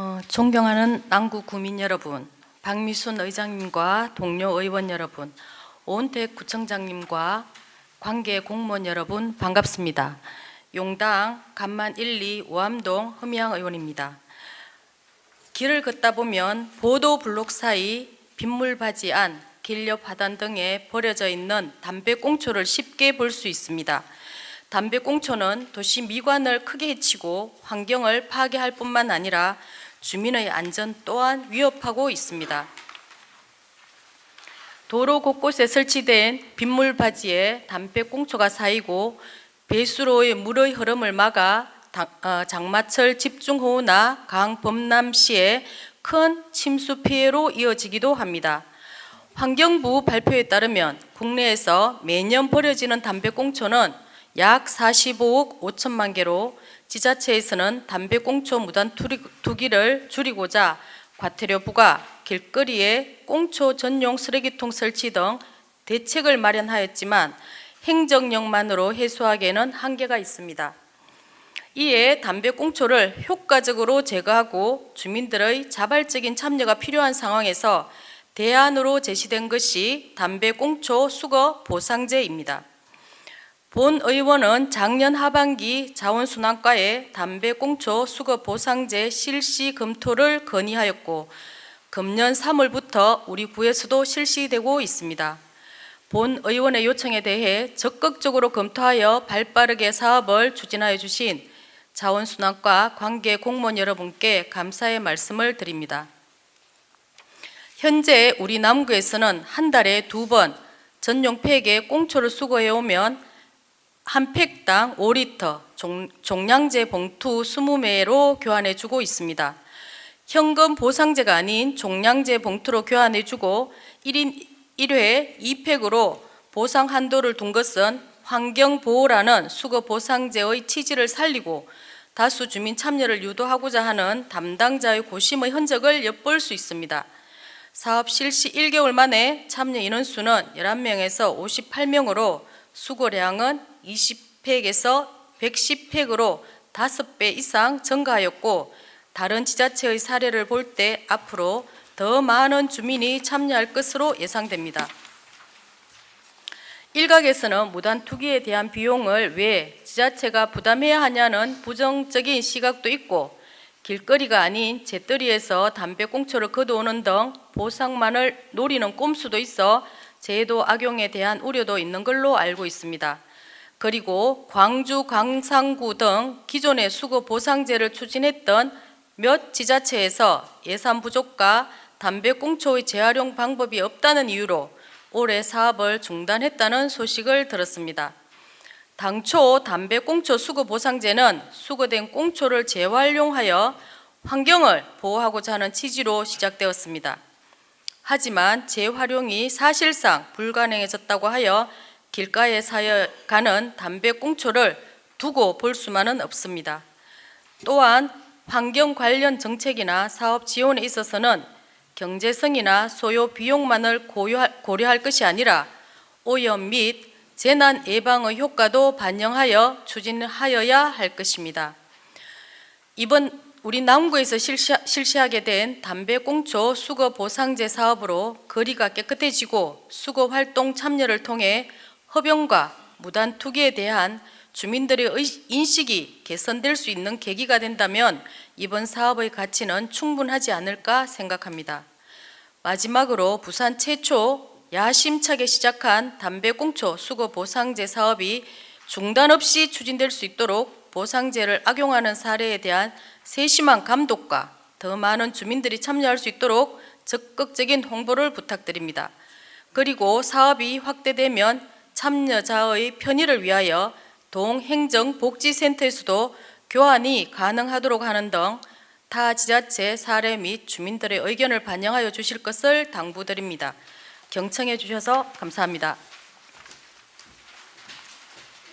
어, 존경하는 남구 구민 여러분, 박미순 의장님과 동료 의원 여러분, 오은택 구청장님과 관계 공무원 여러분 반갑습니다. 용당 간만 1, 2 오암동 흠양 의원입니다. 길을 걷다 보면 보도 블록 사이 빗물 바지 안, 길옆 하단 등에 버려져 있는 담배 꽁초를 쉽게 볼 수 있습니다. 담배 꽁초는 도시 미관을 크게 해치고 환경을 파괴할 뿐만 아니라 주민의 안전 또한 위협하고 있습니다. 도로 곳곳에 설치된 빗물 바지에 담배 꽁초가 쌓이고 배수로의 물의 흐름을 막아 당- 어, 장마철 집중호우나 강 범람 시에 큰 침수 피해로 이어지기도 합니다. 환경부 발표에 따르면 국내에서 매년 버려지는 담배 꽁초는 약 45억 5천만 개로 지자체에서는 담배 꽁초 무단 투리- 투기를 줄이고자 과태료 부과, 길거리에 꽁초 전용 쓰레기통 설치 등 대책을 마련하였지만 행정력만으로 해소하기에는 한계가 있습니다. 이에 담배 꽁초를 효과적으로 제거하고 주민들의 자발적인 참여가 필요한 상황에서 대안으로 제시된 것이 담배 꽁초 수거 보상제입니다. 본 의원은 작년 하반기 자원순환과에 담배 꽁초 수거 보상제 실시 검토를 건의하였고 금년 3월부터 우리 구에서도 실시되고 있습니다. 본 의원의 요청에 대해 적극적으로 검토하여 발빠르게 사업을 추진하여 주신 자원순환과 관계 공무원 여러분께 감사의 말씀을 드립니다. 현재 우리 남구에서는 한 달에 두 번 전용 팩에 꽁초를 수거해 오면 한 팩당 5리터 종, 종량제 봉투 20매로 교환해 주고 있습니다. 현금 보상제가 아닌 종량제 봉투로 교환해 주고 1인 1회 2팩으로 보상 한도를 둔 것은 환경 보호라는 수거 보상제의 취지를 살리고 다수 주민 참여를 유도하고자 하는 담당자의 고심의 흔적을 엿볼 수 있습니다. 사업 실시 1개월 만에 참여 인원수는 11명에서 58명으로 수거량은 20팩에서 110팩으로 5배 이상 증가하였고 다른 지자체의 사례를 볼 때 앞으로 더 많은 주민이 참여할 것으로 예상됩니다. 일각에서는 무단 투기에 대한 비용을 왜 지자체가 부담해야 하냐는 부정적인 시각도 있고 길거리가 아닌 재떨이에서 담배 꽁초를 걷어오는 등 보상만을 노리는 꼼수도 있어 제도 악용에 대한 우려도 있는 걸로 알고 있습니다. 그리고 광주, 광산구 등 기존의 수거 보상제를 추진했던 몇 지자체에서 예산 부족과 담배 꽁초의 재활용 방법이 없다는 이유로 올해 사업을 중단했다는 소식을 들었습니다. 당초 담배 꽁초 수거 보상제는 수거된 꽁초를 재활용하여 환경을 보호하고자 하는 취지로 시작되었습니다. 하지만 재활용이 사실상 불가능해졌다고 하여 길가에 사여가는 담배꽁초를 두고 볼 수만은 없습니다. 또한 환경 관련 정책이나 사업 지원에 있어서는 경제성이나 소요 비용만을 고려할, 것이 아니라 오염 및 재난 예방의 효과도 반영하여 추진하여야 할 것입니다. 이번 우리 남구에서 실시, 실시하게 된 담배꽁초 수거 보상제 사업으로 거리가 깨끗해지고 수거 활동 참여를 통해 허병과 무단 투기에 대한 주민들의 의- 인식이 개선될 수 있는 계기가 된다면 이번 사업의 가치는 충분하지 않을까 생각합니다. 마지막으로 부산 최초 야심차게 시작한 담배꽁초 수거 보상제 사업이 중단 없이 추진될 수 있도록 보상제를 악용하는 사례에 대한 세심한 감독과 더 많은 주민들이 참여할 수 있도록 적극적인 홍보를 부탁드립니다. 그리고 사업이 확대되면 참여자의 편의를 위하여 동행정복지센터에서도 교환이 가능하도록 하는 등 타 지자체 사례 및 주민들의 의견을 반영하여 주실 것을 당부드립니다. 경청해 주셔서 감사합니다.